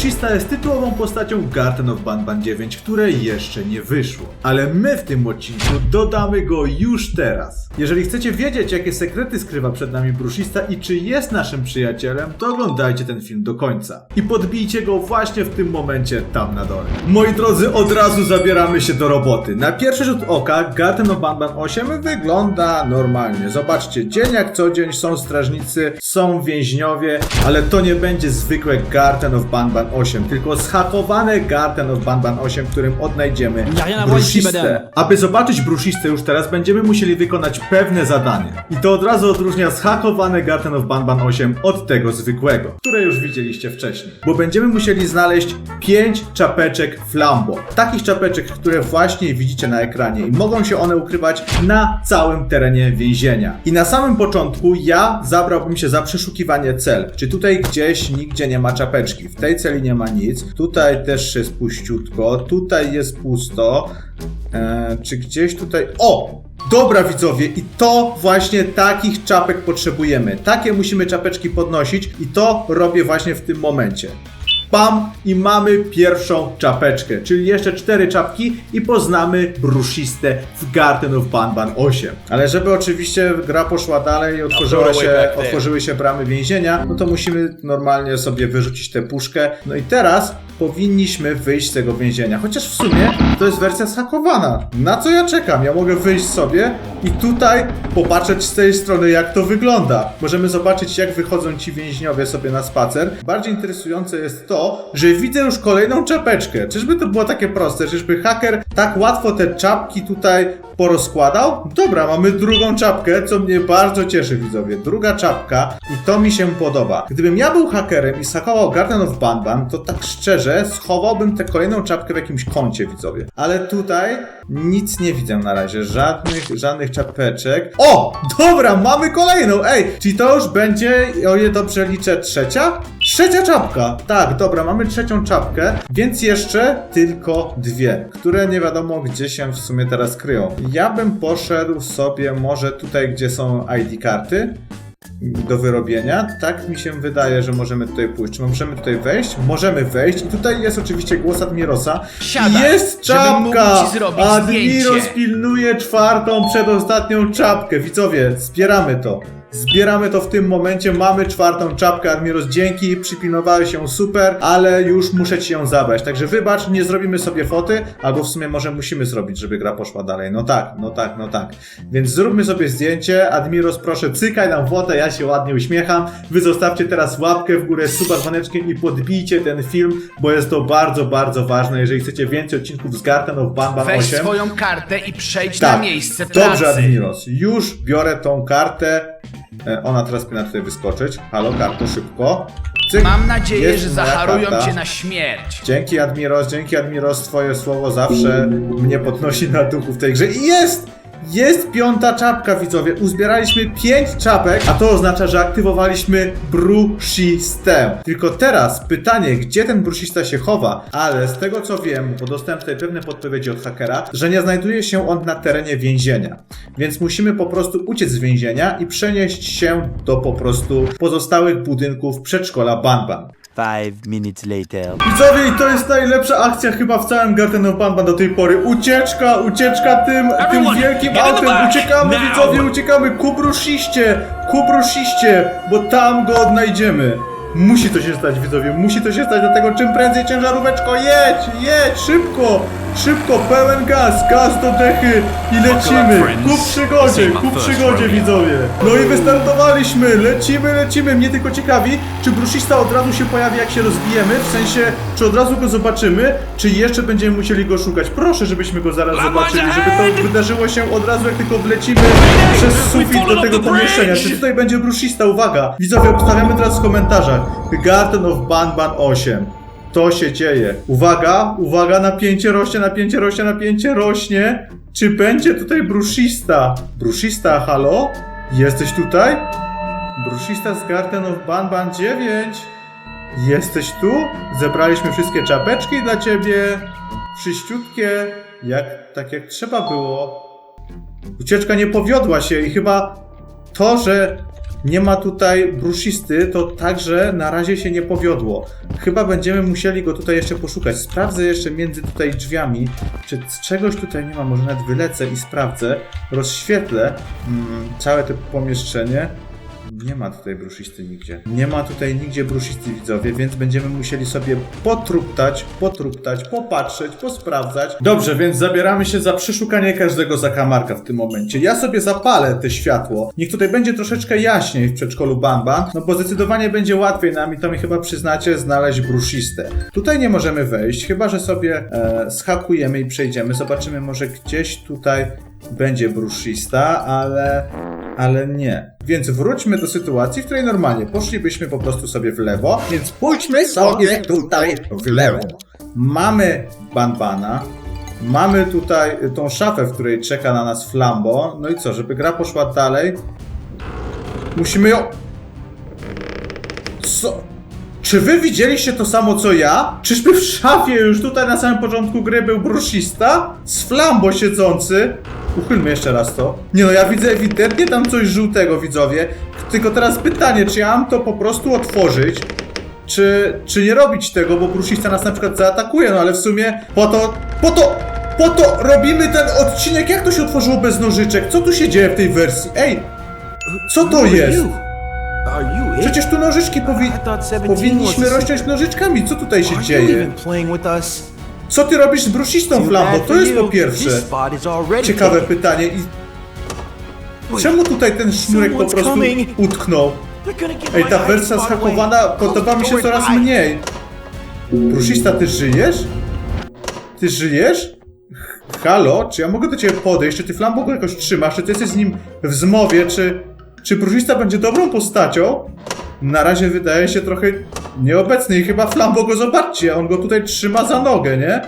Brushista jest tytułową postacią w Garden of Banban 9, które jeszcze nie wyszło. Ale my w tym odcinku dodamy go już teraz. Jeżeli chcecie wiedzieć, jakie sekrety skrywa przed nami Brushista i czy jest naszym przyjacielem, to oglądajcie ten film do końca. I podbijcie go właśnie w tym momencie tam na dole. Moi drodzy, od razu zabieramy się do roboty. Na pierwszy rzut oka Garden of Banban 8 wygląda normalnie. Zobaczcie, dzień jak co dzień są strażnicy, są więźniowie, ale to nie będzie zwykłe Garden of Banban 8, tylko zhakowane Garden of Banban 8, w którym odnajdziemy Ja, ja na wojski bruszistę. będę. Aby zobaczyć bruszistę już teraz, będziemy musieli wykonać pewne zadanie. I to od razu odróżnia zhakowane Garden of Banban 8 od tego zwykłego, które już widzieliście wcześniej. Bo będziemy musieli znaleźć 5 czapeczek Flambo. Takich czapeczek, które właśnie widzicie na ekranie i mogą się one ukrywać na całym terenie więzienia. I na samym początku ja zabrałbym się za przeszukiwanie cel. Czy tutaj gdzieś nigdzie nie ma czapeczki? W tej celi nie ma nic. Tutaj też jest puściutko. Tutaj jest pusto. Eee, czy gdzieś tutaj. O! Dobra widzowie, i to właśnie takich czapek potrzebujemy. Takie musimy czapeczki podnosić i to robię właśnie w tym momencie. Pam i mamy pierwszą czapeczkę, czyli jeszcze cztery czapki i poznamy bruszistę w Garden of Banban 8. Ale żeby oczywiście gra poszła dalej i się, otworzyły się bramy więzienia, no to musimy normalnie sobie wyrzucić tę puszkę. No i teraz powinniśmy wyjść z tego więzienia. Chociaż w sumie to jest wersja zhakowana. Na co ja czekam? Ja mogę wyjść sobie i tutaj popatrzeć z tej strony, jak to wygląda. Możemy zobaczyć, jak wychodzą ci więźniowie sobie na spacer. Bardziej interesujące jest to, że widzę już kolejną czapeczkę. Czyżby to było takie proste? Czyżby haker tak łatwo te czapki tutaj porozkładał? Dobra, mamy drugą czapkę, co mnie bardzo cieszy, widzowie. Druga czapka i to mi się podoba. Gdybym ja był hakerem i sakował Garden of Banban, to tak szczerze schowałbym tę kolejną czapkę w jakimś kącie, widzowie. Ale tutaj nic nie widzę na razie. Żadnych, żadnych czapeczek. O! Dobra, mamy kolejną! Ej, czyli to już będzie, o ile dobrze liczę, trzecia? Trzecia czapka! Tak, dobra, mamy trzecią czapkę, więc jeszcze tylko dwie, które nie wiadomo gdzie się w sumie teraz kryją. Ja bym poszedł sobie może tutaj, gdzie są ID karty do wyrobienia. Tak mi się wydaje, że możemy tutaj pójść. Czy możemy tutaj wejść? Możemy wejść. I tutaj jest oczywiście głos Admirosa. Siadaj, jest czapka! Admiros zdjęcie. pilnuje czwartą, przedostatnią czapkę. Widzowie, zbieramy to. Zbieramy to w tym momencie, mamy czwartą czapkę, Admiros, dzięki, przypilnowałeś się super, ale już muszę ci ją zabrać, także wybacz, nie zrobimy sobie foty, albo w sumie może musimy zrobić, żeby gra poszła dalej, no tak, no tak, no tak, więc zróbmy sobie zdjęcie, Admiros, proszę, cykaj nam fotę, ja się ładnie uśmiecham, wy zostawcie teraz łapkę w górę suba dzwoneczkiem i podbijcie ten film, bo jest to bardzo, bardzo ważne, jeżeli chcecie więcej odcinków z Garden of Banban Weź 8. swoją kartę i przejdź Tak. na miejsce pracy. Dobrze, Admiros. Już biorę tą kartę. E, Ona teraz powinna tutaj wyskoczyć. Halo, karto, szybko. Cyk. Mam nadzieję, Jest że moja zaharują karta. cię na śmierć. Dzięki, Admiros, dzięki, Admiros. Twoje słowo zawsze mnie podnosi na duchu w tej grze. I jest! Jest piąta czapka, widzowie. Uzbieraliśmy pięć czapek, a to oznacza, że aktywowaliśmy brushistę. Tylko teraz pytanie, gdzie ten brushista się chowa? Ale z tego co wiem, bo dostałem tutaj pewne podpowiedzi od hakera, że nie znajduje się on na terenie więzienia. Więc musimy po prostu uciec z więzienia i przenieść się do po prostu pozostałych budynków przedszkola Banban. Five minutes later. Widzowie, i to jest najlepsza akcja chyba w całym Garden of Banban do tej pory. Ucieczka, ucieczka tym, tym Everyone, wielkim get in the autem. back, Uciekamy, now. widzowie, uciekamy ku brusziście, ku brusziście, bo tam go odnajdziemy. Musi to się stać, widzowie, musi to się stać, dlatego czym prędzej ciężaróweczko, jedź, jedź, szybko, szybko, pełen gaz, gaz do dechy i lecimy, ku przygodzie, ku przygodzie, widzowie. No i wystartowaliśmy, lecimy, lecimy, mnie tylko ciekawi, czy bruszista od razu się pojawi, jak się rozbijemy, w sensie, czy od razu go zobaczymy, czy jeszcze będziemy musieli go szukać. Proszę, żebyśmy go zaraz zobaczyli, żeby to wydarzyło się od razu, jak tylko wlecimy przez sufit do tego pomieszczenia. Czy tutaj będzie bruszista? Uwaga! Widzowie, obstawiamy teraz w komentarzach. Garden of Banban 8. To się dzieje. Uwaga, uwaga, napięcie rośnie, napięcie rośnie, napięcie rośnie. Czy będzie tutaj bruszista? Bruszista, halo? Jesteś tutaj? Bruszista z Garden of Banban 9. Jesteś tu? Zebraliśmy wszystkie czapeczki dla ciebie. Wszyściutkie. Jak, tak jak trzeba było. Ucieczka nie powiodła się i chyba to, że Nie ma tutaj bruszisty, to także na razie się nie powiodło. Chyba będziemy musieli go tutaj jeszcze poszukać. Sprawdzę jeszcze między tutaj drzwiami, czy czegoś tutaj nie ma. Może nawet wylecę i sprawdzę. Rozświetlę mm, całe to pomieszczenie. Nie ma tutaj bruszisty nigdzie. Nie ma tutaj nigdzie bruszisty widzowie, więc będziemy musieli sobie potruptać, potruptać, popatrzeć, posprawdzać. Dobrze, więc zabieramy się za przeszukanie każdego zakamarka w tym momencie. Ja sobie zapalę te światło. Niech tutaj będzie troszeczkę jaśniej w przedszkolu Bamba, no bo zdecydowanie będzie łatwiej nam i to mi chyba przyznacie znaleźć brusziste. Tutaj nie możemy wejść, chyba że sobie e, schakujemy i przejdziemy. Zobaczymy może gdzieś tutaj będzie bruszista, ale ale nie. Więc wróćmy do sytuacji, w której normalnie poszlibyśmy po prostu sobie w lewo, więc pójdźmy sobie tutaj w lewo. Mamy Banbana, mamy tutaj tą szafę, w której czeka na nas Flambo, no i co, żeby gra poszła dalej, musimy ją... Co? Czy wy widzieliście to samo co ja? Czyżby w szafie już tutaj na samym początku gry był bruszista? Z flambo siedzący? Uchylmy jeszcze raz to. Nie no, ja widzę ewidentnie tam coś żółtego, widzowie. Tylko teraz pytanie, czy ja mam to po prostu otworzyć? Czy, czy nie robić tego, bo bruszista nas na przykład zaatakuje, no ale w sumie po to, po to, po to robimy ten odcinek. Jak to się otworzyło bez nożyczek? Co tu się dzieje w tej wersji? Ej, co to jest? Przecież tu nożyczki powi I thought 17 powinniśmy rozciąć nożyczkami. Co tutaj się dzieje? Co ty robisz z brusistą Flambo? To jest po pierwsze ciekawe pytanie. I czemu tutaj ten sznurek po prostu utknął? Ej, ta wersja zhakowana podoba mi się coraz mniej. Brusista, ty żyjesz? Ty żyjesz? Halo? Czy ja mogę do ciebie podejść? Czy ty Flambo go jakoś trzymasz? Czy ty jesteś z nim w zmowie? Czy, czy Brusista będzie dobrą postacią? Na razie wydaje się trochę nieobecny i chyba Flambo go zobaczcie, on go tutaj trzyma za nogę, nie?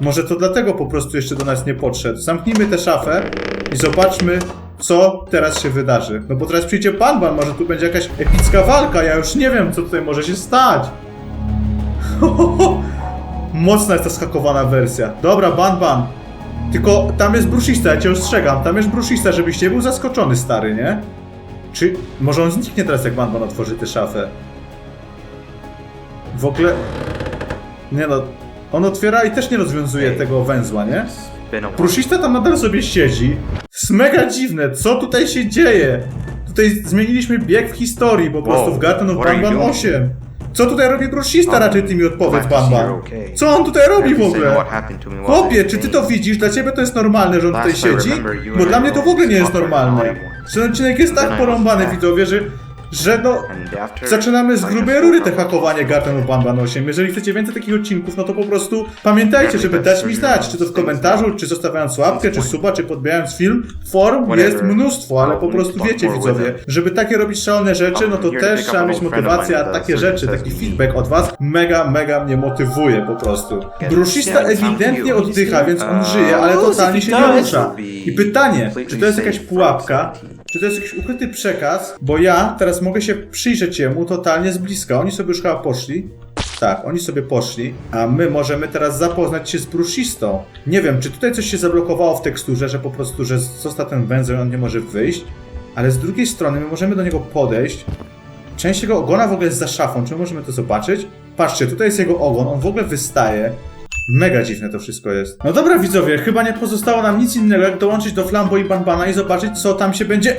Może to dlatego po prostu jeszcze do nas nie podszedł. Zamknijmy tę szafę i zobaczmy, co teraz się wydarzy. No bo teraz przyjdzie Panban, może tu będzie jakaś epicka walka, ja już nie wiem, co tutaj może się stać. Mocna jest ta skakowana wersja. Dobra, Banban. Tylko tam jest bruszista, ja cię ostrzegam. Tam jest bruszista, żebyś nie był zaskoczony, stary, nie? Czy może on zniknie teraz, jak Banban otworzy tę szafę? W ogóle... Nie no, on otwiera i też nie rozwiązuje tego węzła, nie? Pruszista tam nadal sobie siedzi. Jest mega dziwne, co tutaj się dzieje? Tutaj zmieniliśmy bieg w historii, po prostu w Garden of Banban doing? 8. Co tutaj robi Bruszista? Raczej ty mi odpowiedz, okay. Co on tutaj robi w ogóle? Chłopie, czy ty to widzisz? Dla ciebie to jest normalne, że on tutaj siedzi? Bo dla mnie to w ogóle nie jest normalne. Ten odcinek jest tak porąbany, widzowie, że, że no... Zaczynamy z grubej rury te hakowanie Garden of Banban 8. Jeżeli chcecie więcej takich odcinków, no to po prostu pamiętajcie, żeby dać mi znać, czy to w komentarzu, czy zostawiając łapkę, czy suba, czy podbijając film. Form jest mnóstwo, ale po prostu wiecie widzowie, żeby takie robić szalone rzeczy, no to też trzeba mieć motywację, a takie rzeczy, taki feedback od was mega, mega mnie motywuje po prostu. Bruszista ewidentnie oddycha, więc on żyje, ale totalnie się nie rusza. I pytanie, czy to jest jakaś pułapka, czy to jest jakiś ukryty przekaz? Bo ja teraz mogę się przyjrzeć jemu totalnie z bliska. Oni sobie już chyba poszli. Tak, oni sobie poszli, a my możemy teraz zapoznać się z bruszistą. Nie wiem, czy tutaj coś się zablokowało w teksturze, że po prostu, że został ten węzeł i on nie może wyjść, ale z drugiej strony my możemy do niego podejść. Część jego ogona w ogóle jest za szafą, czy my możemy to zobaczyć? Patrzcie, tutaj jest jego ogon, on w ogóle wystaje. Mega dziwne to wszystko jest. No dobra widzowie, chyba nie pozostało nam nic innego jak dołączyć do Flambo i Banbana i zobaczyć co tam się będzie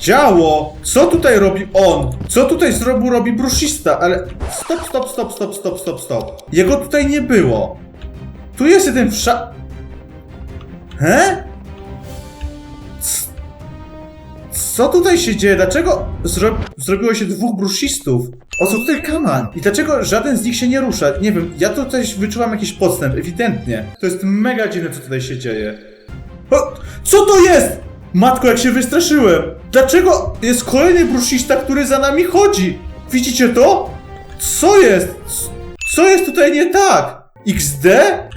działo. Co tutaj robi on? Co tutaj zrobił robi bruszista? Ale stop, stop, stop, stop, stop, stop, stop. Jego tutaj nie było. Tu jest jeden wsza... He? Co tutaj się dzieje? Dlaczego zro... zrobiło się dwóch bruszistów? O co tutaj kaman? I dlaczego żaden z nich się nie rusza? Nie wiem, ja tutaj wyczułam jakiś podstęp, ewidentnie. To jest mega dziwne, co tutaj się dzieje. O, co to jest? Matko, jak się wystraszyłem! Dlaczego jest kolejny bruszista, który za nami chodzi? Widzicie to? Co jest? Co jest tutaj nie tak? XD?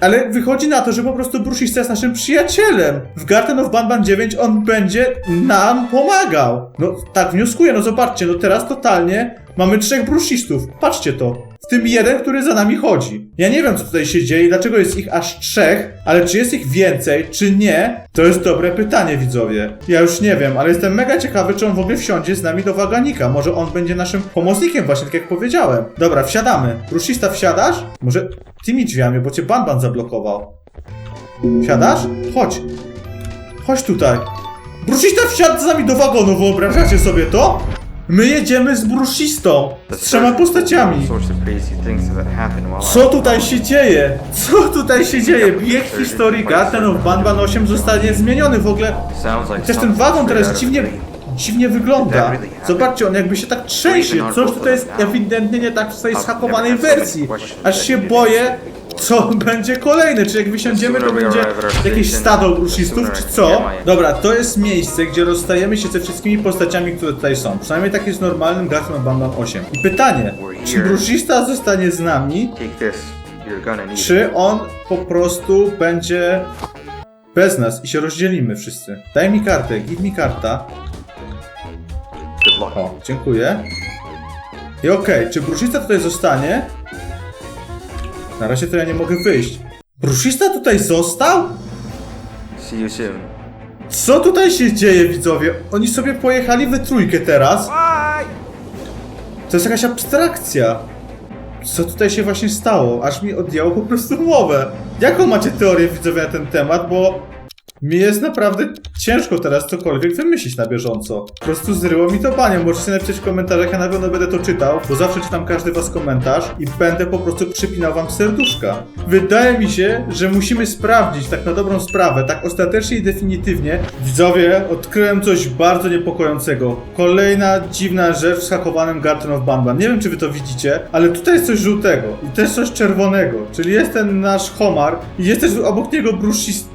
Ale wychodzi na to, że po prostu bruszista jest naszym przyjacielem. W Garden of Banban 9 on będzie nam pomagał. No tak wnioskuję, no zobaczcie, no teraz totalnie mamy trzech bruszistów. Patrzcie to. W tym jeden, który za nami chodzi. Ja nie wiem, co tutaj się dzieje, dlaczego jest ich aż trzech, ale czy jest ich więcej, czy nie, to jest dobre pytanie, widzowie. Ja już nie wiem, ale jestem mega ciekawy, czy on w ogóle wsiądzie z nami do waganika. Może on będzie naszym pomocnikiem, właśnie tak jak powiedziałem. Dobra, wsiadamy. Rusista, wsiadasz? Może tymi drzwiami, bo cię Banban zablokował. Wsiadasz? Chodź. Chodź tutaj. Bruszista wsiadł z nami do wagonu, wyobrażacie sobie to? My jedziemy z bruszistą, z trzema postaciami. Co tutaj się dzieje? Co tutaj się dzieje? Bieg historii ten of Banban 8 zostanie zmieniony w ogóle. Chociaż ten wagon teraz dziwnie, dziwnie wygląda. Zobaczcie, on jakby się tak trzęsie. Coś tutaj jest ewidentnie nie tak w tej schakowanej wersji. Aż się boję, co będzie kolejne. Czy jak wysiądziemy, to będzie jakieś stado bruszistów, czy co? Dobra, to jest miejsce, gdzie rozstajemy się ze wszystkimi postaciami, które tutaj są. Przynajmniej tak jest normalnym Garten of Banban 8. I pytanie, czy bruszista zostanie z nami, czy on po prostu będzie bez nas i się rozdzielimy wszyscy. Daj mi kartę, give mi karta. O, dziękuję. I okej, czy bruszista tutaj zostanie? Na razie to ja nie mogę wyjść. Bruszista tutaj został? See you soon. Co tutaj się dzieje, widzowie? Oni sobie pojechali we trójkę teraz. To jest jakaś abstrakcja. Co tutaj się właśnie stało? Aż mi odjęło po prostu mowę. Jaką macie teorię, widzowie, na ten temat? Bo mi jest naprawdę ciężko teraz cokolwiek wymyślić na bieżąco. Po prostu zryło mi to banie. Możecie napisać w komentarzach, ja na pewno będę to czytał, bo zawsze czytam każdy was komentarz i będę po prostu przypinał wam serduszka. Wydaje mi się, że musimy sprawdzić tak na dobrą sprawę, tak ostatecznie i definitywnie. Widzowie, odkryłem coś bardzo niepokojącego. Kolejna dziwna rzecz w schakowanym Garden of Banban. Nie wiem, czy wy to widzicie, ale tutaj jest coś żółtego i też coś czerwonego. Czyli jest ten nasz homar i jest też obok niego bruszist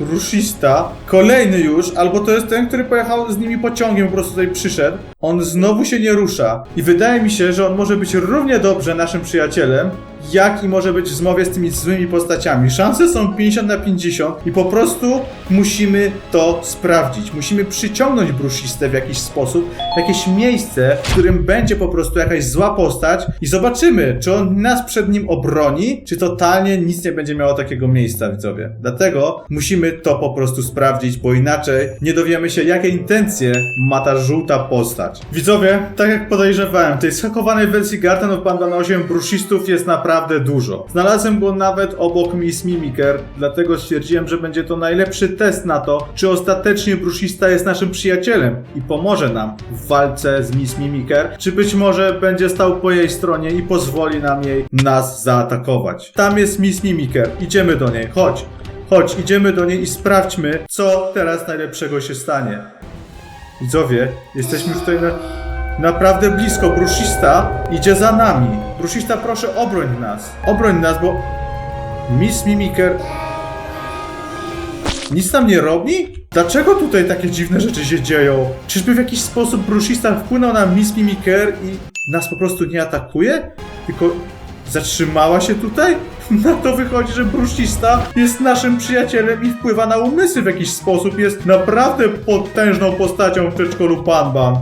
Rushista, kolejny już, albo to jest ten, który pojechał z nimi pociągiem, po prostu tutaj przyszedł. On znowu się nie rusza. I wydaje mi się, że on może być równie dobrze naszym przyjacielem, jak i może być w zmowie z tymi złymi postaciami. Szanse są 50 na 50 i po prostu musimy to sprawdzić. Musimy przyciągnąć bruszistę w jakiś sposób, w jakieś miejsce, w którym będzie po prostu jakaś zła postać i zobaczymy, czy on nas przed nim obroni, czy totalnie nic nie będzie miało takiego miejsca, widzowie. Dlatego musimy to po prostu sprawdzić, bo inaczej nie dowiemy się, jakie intencje ma ta żółta postać. Widzowie, tak jak podejrzewałem, tej schakowanej wersji Garden of Bandan 8 bruszistów jest naprawdę dużo. Znalazłem go nawet obok Miss Mimiker, dlatego stwierdziłem, że będzie to najlepszy test na to, czy ostatecznie bruszista jest naszym przyjacielem i pomoże nam w walce z Miss Mimiker, czy być może będzie stał po jej stronie i pozwoli nam jej nas zaatakować. Tam jest Miss Mimiker, idziemy do niej, chodź. Chodź, idziemy do niej i sprawdźmy, co teraz najlepszego się stanie. Widzowie, jesteśmy już tutaj na, naprawdę blisko. Bruszista idzie za nami. Bruszista, proszę, obroń nas. Obroń nas, bo Miss Mimiker nic nam nie robi? Dlaczego tutaj takie dziwne rzeczy się dzieją? Czyżby w jakiś sposób Bruszista wpłynął na Miss Mimiker i nas po prostu nie atakuje? Tylko zatrzymała się tutaj? Na to wychodzi, że Bruszista jest naszym przyjacielem i wpływa na umysły w jakiś sposób. Jest naprawdę potężną postacią w przedszkolu Panban.